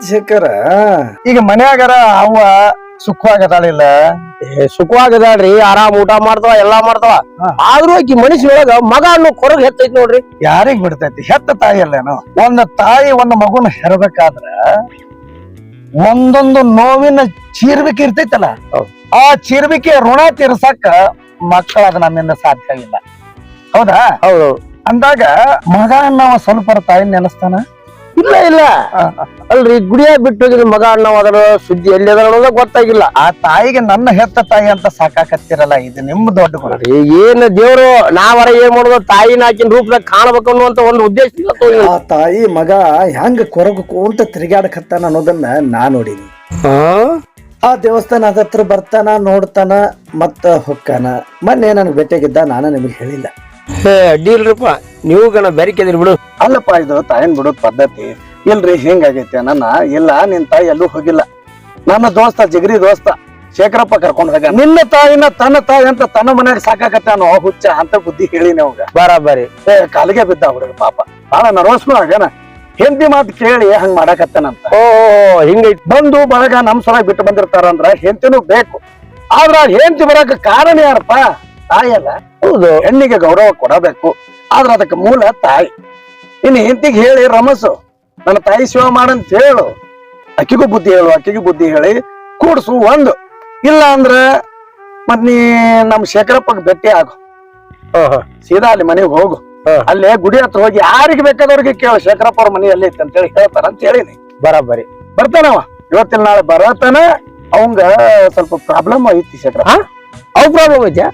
ಶೇಖರ? ಈಗ ಮನ್ಯಾಗಾರ ಅವ್ವ ಸುಖವಾಗದಾಳಿಲ್ಲ? ಸುಖವಾಗದಾಳ್ರಿ. ಆರಾಮ್ ಊಟ ಮಾಡ್ತಾವ ಎಲ್ಲಾ ಮಾಡ್ತಾವ. ಆದ್ರೂ ಆದ್ರೂ ಆಕಿ ಮನುಷ್ಯೊಳಗ ಮಗ ಅನ್ನೋ ಕೊರಗ್ ಹೆತ್ತೈತಿ ನೋಡ್ರಿ. ಯಾರಿಗ್ ಬಿಡ್ತೈತಿ? ಹೆತ್ತ ತಾಯಿ ಅಲ್ಲೇನು? ಒಂದ್ ತಾಯಿ ಒಂದ್ ಮಗುನ ಹೆರಬೇಕಾದ್ರ ಒಂದೊಂದು ನೋವಿನ ಚೀರ್ಬಿಕೆ ಇರ್ತೈತಲ್ಲ ಆ ಚೀರ್ಬಿಕೆ ಋಣ ತೀರ್ಸಕ್ಕ ಮಕ್ಕಳ ಅದ ನಮ್ಮಿಂದ ಸಾಧ್ಯ ಇಲ್ಲ. ಹೌದಾ? ಹೌದು. ಅಂದಾಗ ಮಗ ಅನ್ನವ ಸ್ವಲ್ಪ ತಾಯಿ ನೆನಸ್ತಾನ? ಇಲ್ಲ ಇಲ್ಲ. ಅಲ್ರಿ ಗುಡಿಯಾಗ ಬಿಟ್ಟು ಹೋಗಿದ್ ಮಗ ಅಣ್ಣವಾದ್ರ ಅದರ ಸುದ್ದಿ ಎಲ್ಲಿ ಅದ ಅನ್ನೋದ ಗೊತ್ತಾಗಿಲ್ಲ. ಆ ತಾಯಿಗೆ ನನ್ನ ಹೆತ್ತ ತಾಯಿ ಅಂತ ಸಾಕಾಕತ್ತಿರಲ್ಲ ಇದು ನಿಮ್ ದೊಡ್ಡ ಗುಣ. ಏನು ಏನ್ ದೇವ್ರು ನಾವರ ಏನ್ ಮಾಡೋದು ತಾಯಿನ ಹಾಕಿನ ರೂಪದಾಗ ಕಾಣಬೇಕು ಅನ್ನುವಂತ ಒಂದು ಉದ್ದೇಶ ಇಲ್ಲ ಆ ತಾಯಿ ಮಗ ಹೆಂಗ ಕೊರಗಕೊಂತ ತಿರುಗಾಡಕತ್ತಾನ ಅನ್ನೋದನ್ನ ನಾ ನೋಡೀನಿ? ಆ? ದೇವಸ್ಥಾನ ಅದತ್ರ ಬರ್ತಾನ ನೋಡ್ತಾನ ಮತ್ತ ಹೊಕ್ಕಾನ. ಮೊನ್ನೆ ನನಗೆ ಭೇಟಿಯಾಗಿದ್ದ ನಾನು ನಿಮಗೆ ಹೇಳಿಲ್ಲ. ಹೇ ಅಡ್ಡಿ ಇಲ್ರಿಪ್ಪ ನೀವು ಗಣ ಬೆರಿಕೆದಿರಿ ಬಿಡು. ಅಲ್ಲಪ್ಪ ಇದು ತಾಯಿನ್ ಬಿಡೋದ್ ಪದ್ಧತಿ. ಇಲ್ರಿ ಹಿಂಗಾಗೈತಿ ನನ್ನ. ಇಲ್ಲ ನಿನ್ ತಾಯಿ ಎಲ್ಲೂ ಹೋಗಿಲ್ಲ. ನನ್ನ ದೋಸ್ತ ಜಿಗರಿ ದೋಸ್ತ ಶೇಖರಪ್ಪ ಕರ್ಕೊಂಡ್ ಹೋಗ ನಿನ್ನ ತಾಯಿನ ತನ್ನ ತಾಯಿ ಅಂತ ತನ್ನ ಮನ್ಯಾಗ ಸಾಕಾಕತ್ತಾನೋ ಹುಚ್ಚ ಅಂತ ಬುದ್ಧಿ ಹೇಳಿನಿ ಅವಾಗ. ಬರಾಬರಿ. ಏ ಕಾಲಿಗೆ ಬಿದ್ದ ಹುಡುಗ ಪಾಪ. ಬಾಳ ನರ್ವಸ್ಕೊಂಡಾಗೇನ ಹೆಂಡತಿ ಮಾತು ಕೇಳಿ ಹಂಗ್ ಮಾಡಾಕತ್ತಾನಂತ ಓ ಹಿಂಗೈತಿ. ಬಂದು ಬಳಗ ನಮ್ ಸಲ ಬಿಟ್ಟು ಬಂದಿರ್ತಾರಂದ್ರ ಹೆಂಡತಿನೂ ಬೇಕು. ಆದ್ರ ಹೆಂತಿ ಬರಾಕ ಕಾರಣ ಯಾರಪ್ಪ? ತಾಯಿ ಅಲ್ಲ ಹೌದು ಹೆಣ್ಣಿಗೆ ಗೌರವ ಕೊಡಬೇಕು. ಆದ್ರ ಅದಕ್ಕೆ ಮೂಲ ತಾಯಿ. ಇನ್ನು ಹೆಂಡತಿಗೆ ಹೇಳಿ ರಮಸು ನನ್ನ ತಾಯಿ ಸೇವೆ ಮಾಡಂತ ಹೇಳು. ಅಕ್ಕಿಗೂ ಬುದ್ಧಿ ಹೇಳು ಅಕ್ಕಿಗೂ ಬುದ್ಧಿ ಹೇಳಿ ಕೂಡ್ಸು ಒಂದು. ಇಲ್ಲ ಅಂದ್ರ ಮತ್ ನೀ ನಮ್ ಶೇಖರಪ್ಪಗ್ ಭೇಟಿ ಆಗು. ಸೀದಾ ಅಲ್ಲಿ ಮನೆಗೆ ಹೋಗು. ಅಲ್ಲೇ ಗುಡಿ ಹತ್ರ ಹೋಗಿ ಯಾರಿಗೆ ಬೇಕಾದವ್ರಿಗೆ ಕೇಳು ಶೇಖರಪ್ಪ ಅವ್ರ ಮನೆ ಎಲ್ಲಿ ಐತೆ ಹೇಳಿ ಹೇಳ್ತಾರ ಅಂತ ಹೇಳಿನಿ ಬರಾಬರಿ. ಬರ್ತಾನವ. ಇವತ್ತಿನ ನಾಳೆ ಬರತಾನ ಅವಂಗ ಸ್ವಲ್ಪ ಪ್ರಾಬ್ಲಮ್ ಐತಿ ಶೇಖರ ಅವ್ ಪ್ರಾಬ್ಲಮ್ ಐತೆ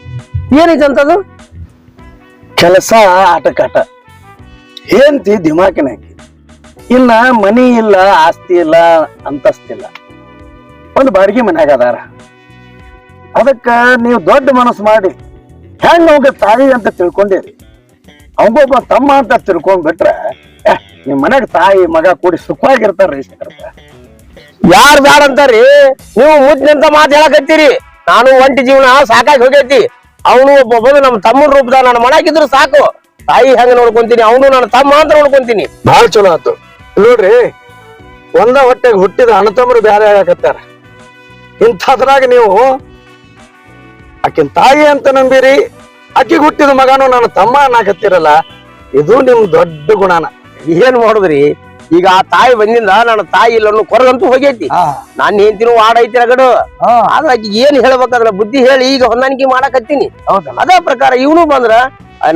ಏನೈತೆ ಅಂತದು? ಕೆಲಸ ಆಟಕಾಟ ಹೆಂಡತಿ ದಿಮಾಕಿನ ಇಲ್ಲ ಮನಿ ಇಲ್ಲ ಆಸ್ತಿ ಇಲ್ಲ ಅಂತಸ್ತಿಲ್ಲ ಒಂದು ಬಾಡಿಗೆ ಮನ್ಯಾಗ ಅದಾರ. ಅದಕ್ಕ ನೀವು ದೊಡ್ಡ ಮನಸ್ಸು ಮಾಡಿ ಹೆಂಗ ಅವಂಗ ತಾಯಿ ಅಂತ ತಿಳ್ಕೊಂಡಿರಿ? ಅವಂಗೊಬ್ಬ ತಮ್ಮ ಅಂತ ತಿಳ್ಕೊಂಡ್ಬಿಟ್ರೆ ಏ, ನಿಮ್ ಮನ್ಯಾಗ ತಾಯಿ ಮಗ ಕೂಡಿ ಸುಖವಾಗಿರ್ತಾರ್ರಿ ಯಾರ್ ಬ್ಯಾಡ ಅಂತಾರಿ ನೀವು ಮುದ್ದಿನಿಂದ ಮಾತು ಹೇಳಕತ್ತೀರಿ. ನಾನು ಒಂಟಿ ಜೀವನ ಸಾಕಾಗಿ ಹೋಗೈತಿ. ಅವನು ಒಬ್ಬ ಬಂದು ನಮ್ಮ ತಮ್ಮನ ರೂಪದ ನನ್ನ ಮನಾಗಿದ್ರು ಸಾಕು. ತಾಯಿ ಹೆಂಗ ನೋಡ್ಕೊಂತೀನಿ ಅವನು ನನ್ನ ತಮ್ಮ ಅಂತ ನೋಡ್ಕೊಂತೀನಿ. ಬಹಳ ಚಲೋ ಆತು. ನೋಡ್ರಿ ಒಂದ ಹೊಟ್ಟೆಗೆ ಹುಟ್ಟಿದ ಅಣ್ಣತಮ್ಮರು ಬೇರೆ ಆಗತ್ತಾರ ಇಂಥದ್ರಾಗ ನೀವು ಆಕಿನ ತಾಯಿ ಅಂತ ನಂಬಿರಿ ಆಕಿಗೆ ಹುಟ್ಟಿದ ಮಗನು ನನ್ನ ತಮ್ಮ ಅನ್ನಕತ್ತಿರಲ್ಲ ಇದು ನಿಮ್ ದೊಡ್ಡ ಗುಣನ. ಏನ್ ಮಾಡುದ್ರಿ? ಈಗ ಆ ತಾಯಿ ಬಂದಿಂದ ನನ್ನ ತಾಯಿ ಇಲ್ಲ ಕೊರಗಂತೂ ಹೋಗೈತಿ. ನಾನ್ ಹೇಳ್ತೀನಿ ಆಡೈತಿ ರಗಡು. ಆದ್ರ ಆಕಿ ಏನ್ ಹೇಳ್ಬೇಕಾದ್ರ ಬುದ್ಧಿ ಹೇಳಿ ಈಗ ಹೊಂದಾಣಿಕೆ ಮಾಡಕತ್ತೀನಿ. ಅದೇ ಪ್ರಕಾರ ಇವನು ಬಂದ್ರ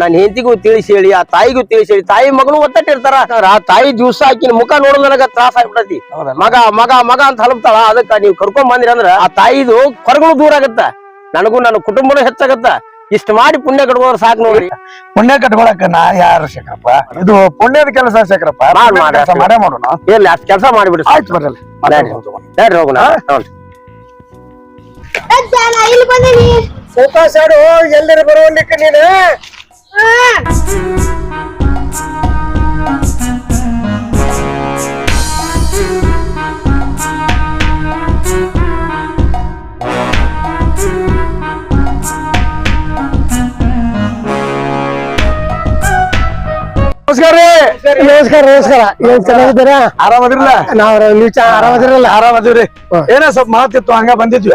ನನ್ನ ಹೆಂಡತಿಗೂ ತಿಳಿಸಿ ಹೇಳಿ ಆ ತಾಯಿಗೂ ತಿಳಿಸಿ ಹೇಳಿ ತಾಯಿ ಮಗನು ಒತ್ತಟ್ಟಿರ್ತಾರ ಆ ತಾಯಿ ದಿವಸ ಆಕಿನ ಮುಖ ನೋಡೋದ್ ನನಗ ತ್ರಾಸ ಆಗ್ಬಿಡತಿ. ಮಗ ಮಗ ಮಗ ಅಂತ ಹಲಪ್ತಾಳ ಅದಕ್ಕ ನೀವು ಕರ್ಕೊಂಡ್ ಬಂದಿರ ಅಂದ್ರ ಆ ತಾಯಿದು ಕೊರಗಳು ದೂರ ಆಗತ್ತ. ನನಗೂ ನನ್ನ ಕುಟುಂಬನೂ ಹೆಚ್ಚಾಗತ್ತ. ಇಷ್ಟ ಮಾಡಿ ಪುಣ್ಯ ಕಟ್ಕೋದ್ರ ಸಾಕು ನೋಡ್ರಿ. ಪುಣ್ಯ ಕಟ್ಕೊಳಕ ನಾ ಯಾರು ಶೇಖರಪ್ಪ? ಇದು ಪುಣ್ಯದ ಕೆಲಸ ಶೇಖರಪ್ಪ. ಮಾಡ್ ಮಾಡ್. ಕೆಲಸ ಮಾಡೇ ಮಾಡೋಣ. ಎಲ್ಲಿ ಅಷ್ಟ್ ಕೆಲಸ ಮಾಡಿಬಿಡ್ರಿ ಆಯ್ತು ಬರಲ್ಲ ಸರಿ ಹೋಗೋಣ. ಇಲ್ಲಿ ಬಂದೀನಿ ಸೌಕಾಸಾಡು ಎಲ್ಲರ ಬರುವಲ್ಲಿಕ್ಕೆ ನೀನು? ನಮಸ್ಕಾರ ರೀ. ನಮಸ್ಕಾರ ನಮಸ್ಕಾರ. ಏನ್ ಚೆನ್ನಾಗಿದ್ದೀರಾ? ಆರಾಮದಿರಲ್ಲ ನಾವ್ ನೀವು ಆರಾಮದಿರಲ್ಲ? ಆರಾಮದಿವ್ರಿ. ಏನ ಸ್ವಲ್ಪ ಮಾತಿತ್ತು ಹಂಗ ಬಂದಿದ್ವಿ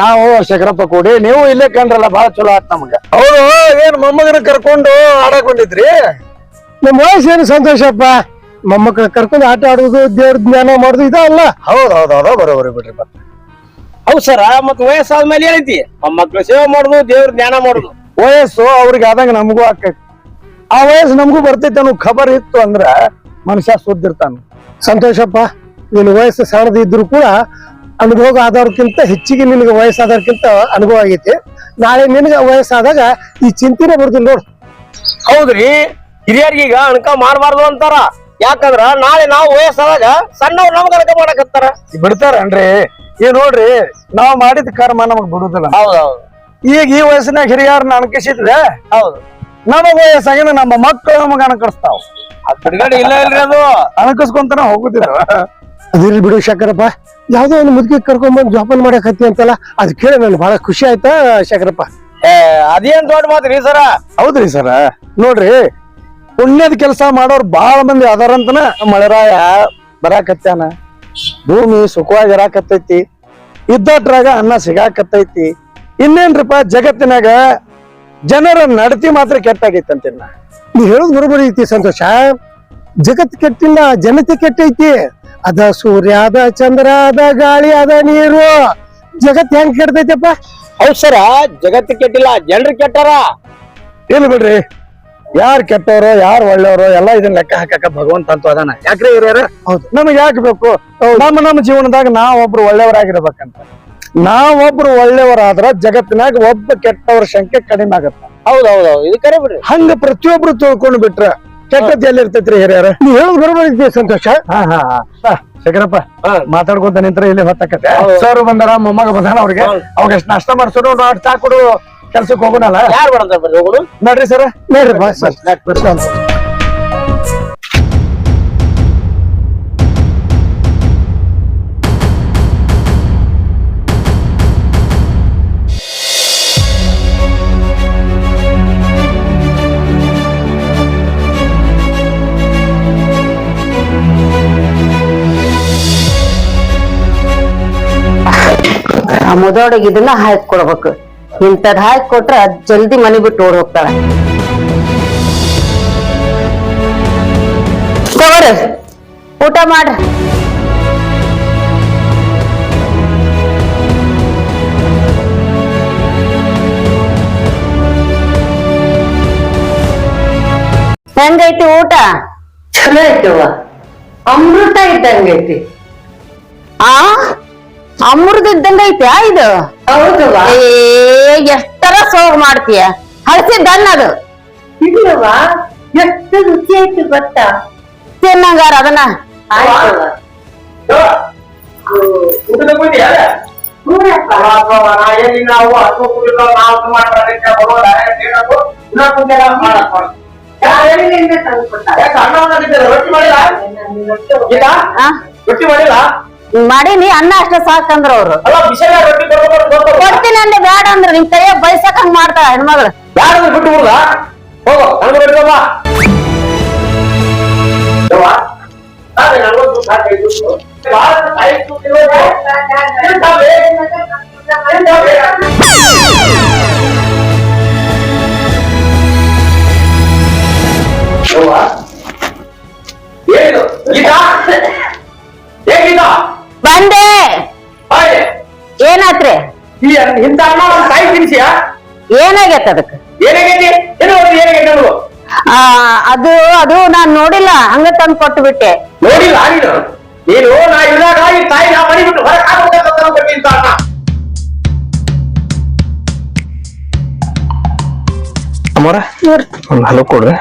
ನಾವು ಶೇಖರಪ್ಪ ಕೂಡಿ ನೀವು ಇಲ್ಲೇ ಕಂಡ್ರಲ್ಲ ಬಹಳ ಚಲೋ ಆತ್ ನಮಗ. ಹೌದು ಏನ್ ಮೊಮ್ಮಗನ ಕರ್ಕೊಂಡು ಆಡಕೊಂಡಿದ್ರಿ ಬಂದಿದ್ರಿ? ನಮ್ಮ ವಯಸ್ಸು ಏನು ಸಂತೋಷಪ್ಪ ಮೊಮ್ಮಕ್ಕಳು ಕರ್ಕೊಂಡು ಆಟ ಆಡುದು ದೇವ್ರ ಜ್ಞಾನ ಮಾಡುದು ಇದಲ್ಲ ಹೌದ್ ಹೌದ್ ಹೌದು ಬರೋಬರಿ ಬಿಡ್ರಿ ಬರ್ ಹೌದ್ ಸರ ಮತ್ ವಯಸ್ಸಾದ್ಮೇಲೆ ಏನೈತಿ? ಮೊಮ್ಮಕ್ಳು ಸೇವೆ ಮಾಡುದು ದೇವ್ರ ಜ್ಞಾನ ಮಾಡುದು ವಯಸ್ಸು ಅವ್ರಿಗೆ ಆದಂಗ ನಮಗೂ ಆಕೈತಿ ಆ ವಯಸ್ಸು ನಮಗೂ ಬರ್ತೈತೆ ಅನ್ನೋ ಖಬರ್ ಇತ್ತು ಅಂದ್ರ ಮನುಷ್ಯ ಸುದ್ದಿರ್ತಾನ ಸಂತೋಷಪ್ಪ ನಿನ್ ವಯಸ್ಸು ಸಣ್ಣದ ಇದ್ರು ಕೂಡ ಅನುಭೋಗ ಆದವ್ರಕ್ಕಿಂತ ಹೆಚ್ಚಿಗೆ ನಿನಗೆ ವಯಸ್ಸಾದವ್ರಕ್ಕಿಂತ ಅನುಭವ ಆಗೈತಿ. ನಾಳೆ ನಿನಗೆ ವಯಸ್ಸಾದಾಗ ಈ ಚಿಂತೆನೆ ಬರ್ತೀನಿ ನೋಡು. ಹೌದ್ರಿ? ಹಿರಿಯರ್ಗೀಗ ಅಣಕ ಮಾಡಬಾರ್ದು ಅಂತಾರ. ಯಾಕಂದ್ರ ನಾಳೆ ನಾವು ವಯಸ್ಸಾದಾಗ ಸಣ್ಣವ್ರು ನಮ್ಗೆ ಅಣಕ ಮಾಡಕತ್ತಾರ. ಬಿಡ್ತಾರನ್ರಿ ಈಗ ನೋಡ್ರಿ ನಾವ್ ಮಾಡಿದ ಕರ್ಮ ನಮಗ್ ಬಿಡುದಿಲ್ಲ. ಹೌದೌದು ಈಗ ಈ ವಯಸ್ಸಿನಾಗ ಹಿರಿಯರನ್ನ ಅಣಕಿಸಿದ್ರೆ ಹೌದು. ನಮಗ ಸಗಣ ನಮ್ಮ ಮಕ್ಕಳು ನಮಗ ಅನ್ಕಡಿಸ್ತಾವ ಅದ್ ಬಿಡುಗಡೆ ಇಲ್ಲ ಇಲ್ರಿ ಅದು. ಅನ್ಕಸ್ಕೊಂತಾನ ಹೋಗುದಿಲ್ಲ. ಅದಿರ್ಲಿ ಬಿಡು ಶಂಕರಪ್ಪ ಯಾವ್ದೋ ಒಂದು ಮುದುಕಿ ಕರ್ಕೊಂಡ್ಬಂದು ಜೋಪಾನ ಮಾಡಕತ್ತಿ ಅಂತಲ್ಲ ಅದ್ ಕೇಳಿ ನನ್ ಬಹಳ ಖುಷಿ ಆಯ್ತಾ ಶಂಕರಪ್ಪ ಏ ಅದೇನ್ ದೊಡ್ಡ ಮಾತ್ರಿ ಸರ? ಹೌದ್ರಿ ಸರ. ನೋಡ್ರಿ ಪುಣ್ಯದ ಕೆಲಸ ಮಾಡೋರ್ ಬಾಳ ಮಂದಿ ಅದಾರಂತನ ಮಳೆರಾಯ ಬರಾಕತ್ಯಾನ. ಭೂಮಿ ಸುಖವಾಗಿ ಇರಾಕತ್ತೈತಿ. ಇದ್ದಟ್ರಾಗ ಅನ್ನ ಸಿಗಾಕತ್ತೈತಿ. ಇನ್ನೇನ್ರಿಪ್ಪ ಜಗತ್ತಿನಾಗ ಜನರ ನಡತಿ ಮಾತ್ರ ಕೆಟ್ಟಾಗೈತಂತೆ ನೀವು ಹೇಳೋದು ಬರೋಬರಿ ಐತಿ ಸಂತೋಷ? ಜಗತ್ ಕೆಟ್ಟಿಲ್ಲ ಜನತೆ ಕೆಟ್ಟೈತಿ. ಅದ ಸೂರ್ಯ ಅದ ಚಂದ್ರ ಅದ ಗಾಳಿ ಅದ ನೀರು. ಜಗತ್ ಹೆಂಗ್ ಕೆಟ್ಟೈತಪ್ಪ ಹೌದ್ ಸರ ಜಗತ್ತು ಕೆಟ್ಟಿಲ್ಲ ಜನರು ಕೆಟ್ಟಾರ. ಇಲ್ಲ ಬಿಡ್ರಿ. ಯಾರ್ ಕೆಟ್ಟವ್ರು ಯಾರ್ ಒಳ್ಳೆಯವರು ಎಲ್ಲ ಇದನ್ನ ಲೆಕ್ಕ ಹಾಕಕ ಭಗವಂತ ಅಂತ ಅದಾನ. ಯಾಕ್ರಿ ಹಿರಿಯರ ಹೌದು. ನಮಗೆ ಯಾಕೆ ಬೇಕು? ನಮ್ಮ ನಮ್ಮ ಜೀವನದಾಗ ನಾವೊಬ್ರು ಒಳ್ಳೆಯವರಾಗಿರ್ಬೇಕಂತ. ನಾವೊಬ್ರು ಒಳ್ಳೆಯವರಾದ್ರ ಜಗತ್ತಿನಾಗ ಒಬ್ಬ ಕೆಟ್ಟವ್ರ ಸಂಖ್ಯೆ ಕಡಿಮೆ ಆಗತ್ತ. ಹೌದೌದೌದು ಹೌದ್ ಹೌದ್ ಇದು ಕರೆ ಬಿಡ್ರಿ. ಹಂಗ ಪ್ರತಿಯೊಬ್ರು ತಿಳ್ಕೊಂಡು ಬಿಟ್ರ ಕೆಟ್ಟದ್ದು ಎಲ್ಲಿ ಇರ್ತೈತ್ರಿ ಹಿರಿಯರ? ನೀ ಹೇಳೋದು ಬರ್ಬೋದಿದ್ದೆ ಸಂತೋಷ? ಹಾ ಹಾ ಹಾ. ಶೇಖರಪ್ಪ ಮಾತಾಡ್ಕೊಂತ ನಿಂತ್ರ ಇಲ್ಲಿ ಹೊತ್ತಕತ್ತೆ. ಸರ್ ಬಂದಾರ ಮೊಮ್ಮಗ ಬಂದಾನ ಅವ್ರಿಗೆ. ಅವಾಗ ಎಷ್ಟು ನಾಷ್ಟ ಮಾಡ್ಸೋರು ನಾಟ್ ಚಾ ಕೊಡು ಕೆಲ್ಸಕ್ಕೆ ಹೋಗೋಣಲ್ಲ? ಯಾರು ಬರ್ತಾರೆ ಬರ್ರಿ ಹೋಗುದು ನೋಡ್ರಿ ಸರ್. ನೋಡ್ರಿ ಬಾಸ್ ಆ ಮುದೋಡಿಗೆ ಇದನ್ನ ಹಾಕಿ ಕೊಡ್ಬೇಕು. ಇಂಥದ್ ಹಾಕಿ ಕೊಟ್ರ ಜಲ್ದಿ ಮನೆ ಬಿಟ್ಟು ಓಡ್ ಹೋಗ್ತಾಳ. ತಗೋರಿ ಊಟ ಮಾಡ. ಹೆಂಗೈತಿ ಊಟ? ಚಲೋ ಐತವ ಅಮೃತ ಇದ್ದಂಗೈತಿ. ಆ? ಅಮೃತ ಇದ್ದಂಗ ಐತ್ಯಾ ಇದು? ಏ ಎಷ್ಟರ ಸೋಗ್ ಮಾಡ್ತೀಯ? ಹಳಸಿದ್ದ ಅದು. ಇಲ್ಲವ ಎಷ್ಟು ರುಚಿ ಐತಿ ಗೊತ್ತಾ? ತಿನ್ನಂಗಾರ ಅದನ್ನ? ರೊಟ್ಟಿ ಮಾಡಿಲ್ಲ? ಮಾಡೀನಿ ಅನ್ನ ಅಷ್ಟ ಸಾಕಂದ್ರ ಅವ್ರು. ಅಲ್ಲ ಬಿಸಿಲ ರೊಟ್ಟಿ ಕೊಡ್ಬೇಕು ಕೊಡ್ತೀನಿ ಅಂದೆ ಬೇಡ ಅಂದ್ರೆ ನಿಮ್ ಕೈಯ ಬಯಸಕ್ ಹಂಗ ಮಾಡ್ತಾಳ ಹೆಣ್ಮಗಳು. ಯಾರಾದ್ರೂ ಬಿಟ್ಟು ಬಿಡುದ ಹೋಗೋ ನನಗೆ ಬಿಡ್ತಮ್ಮ ಏನು? ಗೀತಾ ಬಂದೆ. ಏನಾತ್ರಿ? ಇಂತ ಇಂಥ ಅನ್ನ ಒಂದ್ ತಾಯಿ ತಿನ್ಸಿಯ? ಏನಾಗೈತ ಅದಕ್ಕೆ? ಏನಾಗೈತಿ? ಏನು ಒಂದು ಏನಾಗೈತಿ ನೋಡು ಆ ಅದು ಅದು ನಾನ್ ನೋಡಿಲ್ಲ. ಹಂಗ ತಂದ್ ಕೊಟ್ಟು ಬಿಟ್ಟೆ ನೋಡಿಲ್ಲ ನೀನು ನೀನು ನಾ ಇದ್ರಾಗ ಈ ತಾಯಿ ನಾ ಮನೆ ಬಿಟ್ಟು ಹೊರಗೆ ಹಾಕಬೇಕಂತ ಅನ್ಕೊಂಡಿ ಅಮ್ಮರ ಒಂದು ಕೊಡ್ರಿ.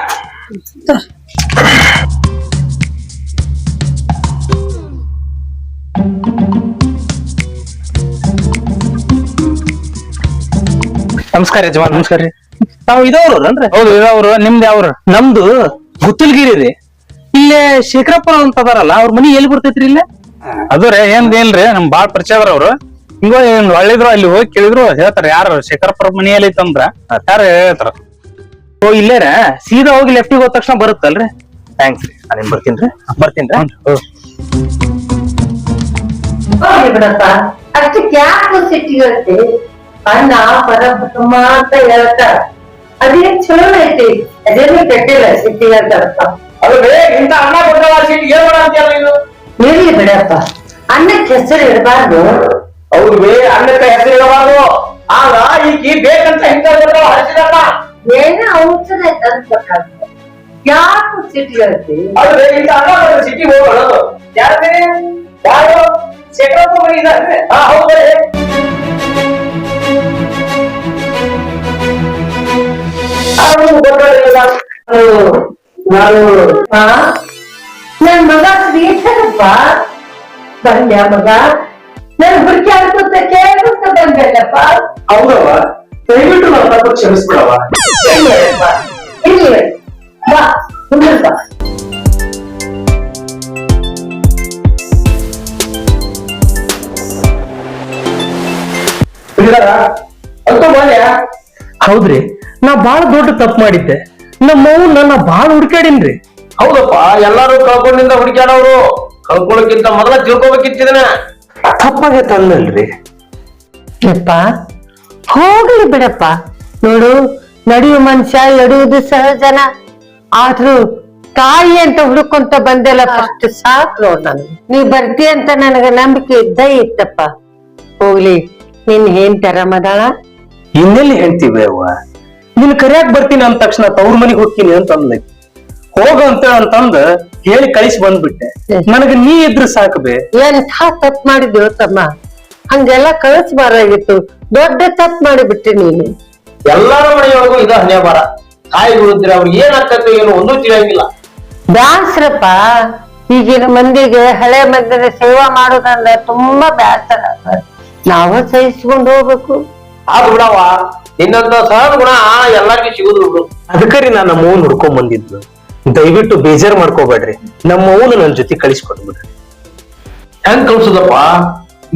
ನಮಸ್ಕಾರ ಯಜಮಾನ್. ನಮಸ್ಕಾರ ರೀ. ತಾವು ಇದಾವ್ರ ಅಂದ್ರೆ? ಹೌದು ಇದಾವ್ರು. ನಿಮ್ದು ಯಾವ್ರ? ನಮ್ದು ಗುತ್ತಲ್ಗಿರಿ ರೀ. ಇಲ್ಲೇ ಶೇಖರಪ್ಪ ಅಂತ ಅದಾರಲ್ಲ ಅವ್ರ ಮನಿ ಎಲ್ಲಿ ಬರ್ತೈತ್ರಿ ಇಲ್ಲೇ? ಅದು ರೀ ಏನ್ ಏನ್ರಿ ನಮ್ ಬಾಳ್ ಪರಿಚಯ ಅವ್ರ ಅವ್ರು. ಹಿಂಗ ಏನ್ ಒಳ್ಳಿದ್ರು ಅಲ್ಲಿ ಹೋಗಿ ಕೇಳಿದ್ರು ಹೇಳ್ತಾರ ಯಾರು ಶೇಖರಪ್ಪರ ಮನಿ ಎಲ್ಲಿ ಐತಂದ್ರ ಯಾರು ಹೇಳ್ತಾರ. ಓ ಇಲ್ಲೇ ರೀ. ಸೀದಾ ಹೋಗಿ ಲೆಫ್ಟಿಗೆ ಹೋದ ತಕ್ಷಣ ಬರುತ್ತಲ್ರಿ? ಥ್ಯಾಂಕ್ಸ್ ರೀ. ನಾನೇನ್ ಬರ್ತೀನಿ ರೀ. ಬರ್ತೀನಿ ರೀ. ಬಿಡಪ್ಪ. ಅಷ್ಟಕ್ಕೆ ಯಾಕೆ ಅಣ್ಣ ಪರಬ್ರಹ್ಮ ಅಂತ ಹೇಳ್ತಾರ. ಅದೇನ್ ಚಲೋ ಐತಿ. ಅದೇನು ಕೆಟ್ಟಿಲ್ಲ ಸಿಟ್ಟಿ ಹೇಳ್ತಾರಪ್ಪ ಬೇ ಇಂತ ಅನ್ನ ಕೊಡ್ತಾವ ಸಿಟ್ಟಿ ಏನ್ ಮಾಡಂತೀಯಲ್ಲ ನೀನು? ಇರ್ಲಿ ಬಿಡಪ್ಪ. ಅನ್ನಕ್ಕೆ ಹೆಸರು ಇಡಬಾರ್ದು ಹೌದು ಬೇ ಅನ್ನಕ್ಕೆ ಹೆಸರು ಇಡಬಾರ್ದು ಆಗ ಈಕಿ ಬೇಕಂತ ಹಿಂಗ ಹರಿಸಿದಪ್ಪ ಏನ ಔಷಧ ತಂದ್ಕೊಟ್ಟಾಗ ಯಾಕೆ ಸಿಟಿ ಹೇಳ್ತಿ? ಅಲ್ವೇ ಇಂತ ಅನ್ನ ಕೊಟ್ಟರೆ ಸಿಟಿ ಹೋಗೋಣ ಯಾರೇ ಯಾರು? ಶೇಖರಪ್ಪ ಮನೆ ಇದ್ದಾರೆ ಹಾ ಹೌದು ನಾನು ನನ್ ಮಗ ಶ್ರೀಧರಪ್ಪ ಬಂದ್ಯಾ ಮಗ ನನ್ ಹುಡುಕಿ ಆಡ್ಕೊತ ಕೇಳ್ಕೊತ ಬಂದಲ್ಲಪ್ಪ ಹೌದವ ದಯವಿಟ್ಟು ನನ್ನ ತಪ್ಪು ಕ್ಷಮಿಸ್ಬಿಡವ ಇಲ್ಲಪ್ಪ ಇಲ್ಲ ಬಾ ಮುಂದೆ ಬಾ ಅಂತೂ ಬಂದ್ಯಾ ಹೌದ್ರಿ. ನಾ ಬಾಳ ದೊಡ್ಡ ತಪ್ಪು ಮಾಡಿದ್ದೆ. ನಮ್ಮ ನನ್ನ ಬಾಳ ಹುಡುಕಾಡಿನ್ರಿ ಹೌದಪ್ಪ ಎಲ್ಲಾರು ಕಳ್ಕೊಂಡಿಂದ ಹುಡುಕ್ಯಾಡವ್ರು ಕಳ್ಕೊಳಕ್ಕಿಂತ ಮೊದಲ ತಿಳ್ಕೊಬೇಕಿತ್ತಿದನ. ತಪ್ಪಾಗೆ ತಂದಲ್ರಿ. ಯಪ್ಪ ಹೋಗ್ಲಿ ಬಿಡಪ್ಪ. ನೋಡು ನಡೆಯುವ ಮನುಷ್ಯ ಎಡುವುದು ಸಹಜನ. ಆದ್ರೂ ತಾಯಿ ಅಂತ ಹುಡುಕೊಂತ ಬಂದೆಲ್ಲ ಫಸ್ಟ್ ಸಾಕ್ ನೋಡ್ ನಾನು. ನೀ ಬರ್ತಿ ಅಂತ ನನಗ ನಂಬಿಕೆ ಇದ್ದೇ ಇತ್ತಪ್ಪ. ಹೋಗ್ಲಿ ನಿನ್ ಏನ್ ಮದಾಳ ಇನ್ನೆಲ್ಲಿ ಹೇಳ್ತೀವಿ ಅವ್ವ ನಿನ್ ಕರಿಯಾಕ್ ಬರ್ತೀನಿ ಅಂದ ತಕ್ಷಣ ತವ್ರ ಮನೆಗೆ ಹೋಗ್ತೀನಿ ಅಂತ ಅಂದ್ಲೈತಿ ಹೋಗ ಅಂತ ಅಂತಂದ ಹೇಳಿ ಕಳಿಸಿ ಬಂದ್ಬಿಟ್ಟೆ. ನನಗ ನೀ ಇದ್ರ ಸಾಕಬೇ ತಪ್ ತಪ್ಪು ಮಾಡಿದ್ಯೋ ತಮ್ಮ? ಹಂಗೆಲ್ಲ ಕಳಿಸ್ಬಾರಾಗಿತ್ತು ದೊಡ್ಡ ತಪ್ಪು ಮಾಡಿಬಿಟ್ಟೆ ನೀನು. ಎಲ್ಲಾರ ಮನೆಯೊಳಗೂ ಇದ ಹಣೆ ಬಾರ ತಾಯಿ ಉಳಿದ್ರೆ ಅವ್ರಿಗೆ ಏನಾಗ್ತೈತೆ ಏನು ಒಂದು ತಿಳಿಯಂಗಿಲ್ಲ. ಬ್ಯಾಸ್ರಪ್ಪ. ಈಗಿನ ಮಂದಿಗೆ ಹಳೆ ಮಂದಿನ ಸೇವಾ ಮಾಡೋದಂದ್ರೆ ತುಂಬಾ ಬ್ಯಾಸರ ನಾವು ಸಹಿಸ್ಕೊಂಡು ಹೋಗ್ಬೇಕು. ಆ ಬಿಡವ ನಿನ್ನಂತ ಸಹಜ ಗುಣ ಎಲ್ಲಾರ್ಗೂ ಸಿಗುದು ಅದಕ್ಕರಿ ನಾನು ನಮ್ಮ ಅವ್ನ ಹುಡ್ಕೊಂಡ್ ಬಂದಿದ್ದು ದಯವಿಟ್ಟು ಬೇಜಾರ್ ಮಾಡ್ಕೋಬೇಡ್ರಿ. ನಮ್ಮ ಅವ್ವನ ನನ್ ಜೊತೆ ಕಳಿಸ್ಕೊಟ್ಬಿಡ್ರಿ ಹೆಂಗ್ ಕಳ್ಸುದಪ್ಪ?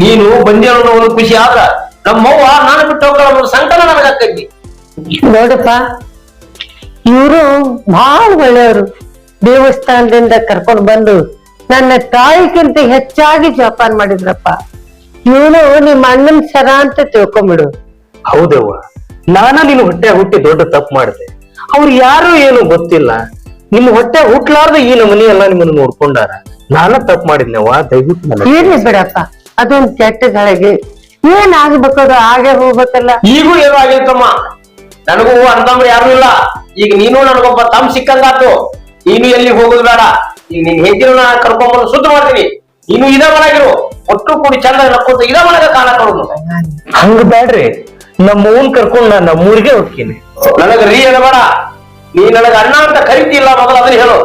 ನೀನು ಬಂದಿ ಅನ್ನೋ ಒಂದು ಖುಷಿ ಆದ್ರ ನಮ್ಮವ್ವ ನಾನು ಬಿಟ್ಟು ಹೋಗ್ತಾಳ ಒಂದು ಸಂಕಟ ನನಗಾಕೈತಿ ನೋಡಪ್ಪ ಇವರು ಬಹಳ ಒಳ್ಳೆಯವರು. ದೇವಸ್ಥಾನದಿಂದ ಕರ್ಕೊಂಡು ಬಂದು ನನ್ನ ತಾಯಿಗಿಂತ ಹೆಚ್ಚಾಗಿ ಜೋಪಾನ ಮಾಡಿದ್ರಪ್ಪ. ಇವನು ನಿಮ್ಮ ಅಣ್ಣನ ಸರ ಅಂತ ತಿಳ್ಕೊಂಬಿಡು. ಹೌದವ್ವ. ನಾನ ನಿನ್ನ ಹೊಟ್ಟೆ ಹುಟ್ಟಿ ದೊಡ್ಡ ತಪ್ಪು ಮಾಡಿದೆ. ಅವ್ರು ಯಾರು ಏನು ಗೊತ್ತಿಲ್ಲ. ನಿಮ್ ಹೊಟ್ಟೆ ಹುಟ್ಲಾರ್ದ ಈ ನಮನಿ ಎಲ್ಲ ನಿಮ್ಮನ್ನ ನೋಡ್ಕೊಂಡಾರ. ನಾನ ತಪ್ಪು ಮಾಡಿದ್ನವಾ ದಯವಿಟ್ಟು ಇರ್ಲಿ ಬಿಡಪ್ಪ ಅದೊಂದ್ ಕೆಟ್ಟ ಗಳಿಗೆ. ಏನ್ ಆಗ್ಬೇಕದು ಹಾಗೆ ಹೋಗ್ಬೇಕಲ್ಲ. ಈಗೂ ಏನೋ ಆಗಿತ್ತಮ್ಮ ನನಗೂ ಅಂತಂದ್ರೆ ಯಾರು ಇಲ್ಲ. ಈಗ ನೀನು ನನಗೊಬ್ಬ ತಮ್ಮ ಸಿಕ್ಕಂಗಾತು. ನೀನು ಎಲ್ಲಿ ಹೋಗೋದು ಬೇಡ. ಈಗ ನಿನ್ ಹೆಜ್ಜಿನ ನಾನು ಕರ್ಕೊಂಡ್ಬಂದು ಶುದ್ಧ ಮಾಡ್ತೀನಿ. ನೀನು ಇದೇ ಮನೆಗಿರು. ಒಟ್ಟು ಕೂಡಿ ಚಂದ ನಕ್ಕೊಂತ ಇದ ಮನೆಗ ಕಾಲ ಕೊಡೋದು ಹಂಗ ಬ್ಯಾಡ್ರಿ. ನಮ್ಮ ಕರ್ಕೊಂಡು ನಾನು ನಮ್ಮೂರಿಗೆ ಹೋಗ್ತೀನಿ. ನನಗ ರೀ ಬೇಡ? ನೀ ನನಗ ಅಣ್ಣ ಅಂತ ಕರಿತಿಲ್ಲ ಮೊದಲು ಅದನ್ನ ಹೇಳು.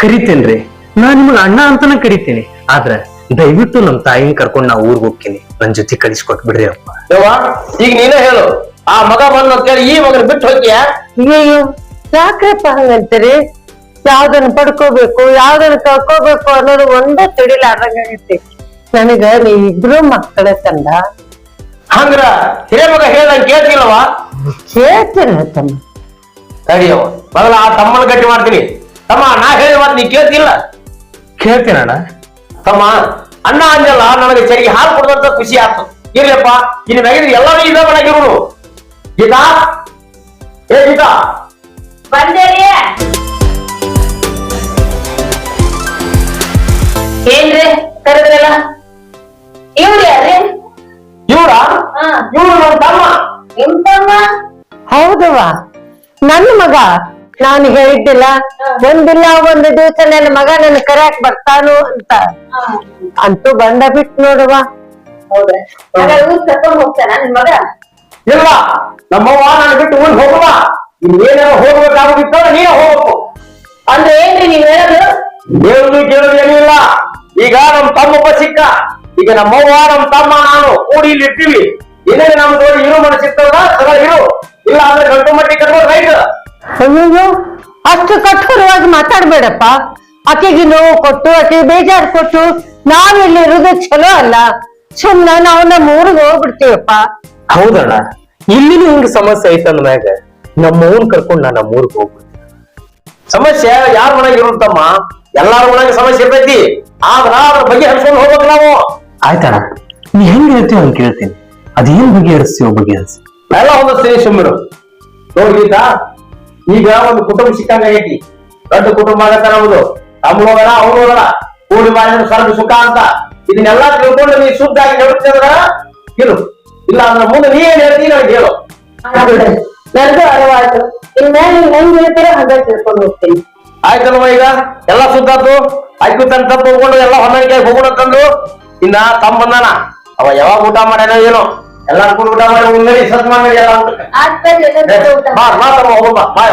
ಕರಿತೇನ್ರಿ? ನಾ ನಿಮಗ ಅಣ್ಣ ಅಂತಾನ ಕರಿತೀನಿ. ಆದ್ರ ದಯವಿಟ್ಟು ನಮ್ ತಾಯಿನ ಕರ್ಕೊಂಡು ನಾ ಊರ್ಗ್ ಹೋಗ್ತೀನಿ. ನನ್ ಜೊತೆ ಕಳಿಸ್ಕೊಟ್ಬಿಡ್ರಿ ಅಪ್ಪ. ಯವ್ವ ಈಗ ನೀನೇ ಹೇಳು. ಆ ಮಗ ಬಂದ ಅಂತೇಳಿ ಈ ಮಗನ ಬಿಟ್ಟು ಹೋಗ್ತೀಯ? ಅಯ್ಯೋ ಯಾಕಪ್ಪ ಹಂಗಂತೀರಿ? ಯಾವ್ದನ್ನ ಪಡ್ಕೋಬೇಕು ಯಾವ್ದನ್ನ ಕಳ್ಕೋಬೇಕು ಅನ್ನೋದು ಒಂದೇ ತಿಳಿಲಾರ್ದಂಗೈತಿ ನನಗ ನೀ ಇಬ್ರು ಮಕ್ಕಳ ತಂದ. ಹಂಗ್ರ ಹಿರೇಮಗ ಮಗ ಹೇಳ್ದಂಗ್ ಕೇಳ್ತಿಲ್ಲವ? ಕೇಳ್ತೀರ ತಮ್ಮ. ತಡಿಯವ ಮೊದಲ ಆ ತಮ್ಮನ ಗಟ್ಟಿ ಮಾಡ್ತೀನಿ. ತಮ್ಮ ನಾ ಹೇಳಿ ಮಾತು ನೀ ಕೇಳ್ತಿಲ್ಲ. ಕೇಳ್ತೀನಣ್ಣ. ತಮ್ಮ ಅಣ್ಣ ಅಂಜಲ್ಲ ನನಗೆ ಸರಿಗೆ ಹಾಲು ಕೊಡದಂತ ಖುಷಿ ಆಯ್ತು ಇರ್ಲಿಪ್ಪ ಇನ್ನು ನಗಿದ್ರೆ ಎಲ್ಲರೂ ಇದ ಮನೆಗಿರು ಗೀತಾ? ಏ ಗೀತಾ? ಏನ್ರಿ ಕರೆದ್ರಲ್ಲ ಇವ್ರಿ ಯಾರ್ರಿ? ಇವ್ರ ಇವ್ರು ನನ್ನ ತಮ್ಮ. ನಿಮ್ ತಮ್ಮ ಹೌದವ್ವ. ನನ್ನ ಮಗ ನಾನು ಹೇಳಿದ್ದಿಲ್ಲ ಒಂದಿಲ್ಲ ಒಂದು ದಿವಸ ನನ್ನ ಮಗ ನನ್ನ ಕರ್ಯಾಕ್ ಬರ್ತಾನು ಅಂತ. ಅಂತೂ ಬಂದ ಬಿಟ್ಟು ನೋಡುವ ಹೌದಾ. ಹಾಗಾದ್ರೆ ಊರ್ ಕರ್ಕೊಂಡ್ ಹೋಗ್ತಾನ ನಿನ್ ಮಗ? ಇಲ್ಲ. ನಮ್ಮವ್ವ ನಾನು ಬಿಟ್ಟು ಊರಿಗೆ ಹೋಗುವ. ಇನ್ನೇನಾರ ಹೋಗ್ಬೇಕಾಗುದಿತ್ತ ನೀನೇ ಹೋಗ್ಬೇಕು. ಅಂದ್ರೆ ಏನ್ರಿ ನೀವ್ ಹೇಳೋದು? ಹೇಳುದು ಕೇಳುದು ಏನಿಲ್ಲ ಇಲ್ಲ. ಈಗ ನಮ್ ತಮ್ಮ ಸಿಕ್ಕ. ಈಗ ನಮ್ಮವ್ವ ನಮ್ಮ ತಮ್ಮ ನಾನು ಕೂಡಿ ಇಲ್ಲಿ ಇರ್ತೀವಿ ಇದೇ ನಮ್ ಜೋಡಿ ಇರು ಮನಸ್ಸಿತ್ತಲ್ಲ ಸದಾ ಇರು. ಇಲ್ಲ ಅಂದ್ರೆ ಗಂಟು ಮಟ್ಟಿ ಕಟ್ಬೋದು ರೈಟ್ ಅಯ್ಯೋ ಅಷ್ಟು ಕಠೋರವಾಗಿ ಮಾತಾಡ್ಬೇಡಪ್ಪ. ಆಕೆಗೆ ನೋವು ಕೊಟ್ಟು ಆಕೆಗೆ ಬೇಜಾರು ಕೊಟ್ಟು ನಾವಿಲ್ಲಿ ಇರೋದು ಚಲೋ ಅಲ್ಲ. ಸುಮ್ನ ನಾವು ನಮ್ಮ ಊರಿಗೆ ಹೋಗ್ಬಿಡ್ತೀವಪ್ಪ. ಹೌದಣ್ಣ. ಇಲ್ಲಿನೂ ಹಿಂಗ್ ಸಮಸ್ಯೆ ಐತಂದ ಮ್ಯಾಗ. ನಮ್ಮ ಊರ್ ಕರ್ಕೊಂಡು ನಾನು ನಮ್ಮ ಊರಿಗೆ ಹೋಗ್ಬಿಡ್ತೀನಿ. ಸಮಸ್ಯೆ ಯಾರ ಮನೆಗೆ ಇರುತ್ತಮ್ಮ ಎಲ್ಲಾರ ಮನೆಗೆ ಸಮಸ್ಯೆ ಇರ್ತೈತಿ. ಆದ್ರ ಅದ್ರ ಬಗ್ಗೆ ಹರಿಸ್ಕೊಂಡು ಹೋಗ್ಬೇಕು ನಾವು. ಆಯ್ತಣ್ಣ ನೀ ಹೆಂಗ್ ಹೇಳ್ತೀವಿ ಅಂತ ಕೇಳ್ತೀನಿ. ಅದೇನ್ ಬಗೆಹರಿಸ್ತೀವೋ ಬಗೆಹರಿಸಿ ಎಲ್ಲ ಹೊಂದಿಸ್ತೀನಿ ಸುಮ್ಮರು. ನೋಡ್ಗೀತಾ ಈಗ ಒಂದು ಕುಟುಂಬ ಸಿಕ್ಕಂಗ ಐತಿ ದೊಡ್ಡ ಕುಟುಂಬ ಆಗತ್ತ ನಮ್ದು ತಮ್ಮ ಹೋಗೋಣ ಅವ್ರು ಹೋಗೋಣ. ಕೂಡಿ ಮಾಡಿದ್ರೆ ಸರ್ವ ಸುಖ ಅಂತ. ಇದನ್ನೆಲ್ಲ ತಿಳ್ಕೊಂಡು ನೀ ಶುದ್ಧ ಆಗಿ ನಡುತ್ತಿದ್ರ ಇರು ಇಲ್ಲ ಅಂದ್ರೆ ಮುಂದೆ ನೀ ಏನ್ ಹೇಳ್ತೀನಿ ನನಗೆ ಹೇಳು. ನನಗೂ ಅರಿವಾಯ್ತು. ಇನ್ಮೇಲೆ ನೀವು ಹೆಂಗ್ ಹೇಳ್ತೀರೋ ಹಂಗ ತಿಳ್ಕೊಂಡು ಹೋಗ್ತೀನಿ. ಆಯ್ತಲ್ವ ಈಗ? ಎಲ್ಲ ಸುದ್ದಾತು ಆಯ್ತು ತನ್ನ ತಪ್ಪು ಹೋಗ್ಕೊಂಡು ಎಲ್ಲ ಹೊಂದಾಣಿಕೆ ಹೋಗೋಣ ತಂದು ಇನ್ನ ತಮ್ಮ ಬಂದಾನ ಅವ ಯಾವಾಗ ಊಟ ಮಾಡ್ಯಾನ ಏನೋ ಎಲ್ಲಾರು ಕೂಡ ಊಟ ಮಾಡಿ ಉಂಗಡಿ ಸತ್ ಮಾಡಿ ಎಲ್ಲ ಊಟಕ್ಕೆ. ಬಾ ಬಾ ತಮ್ಮ ಹೋಗಮ್ಮ ಬಾ.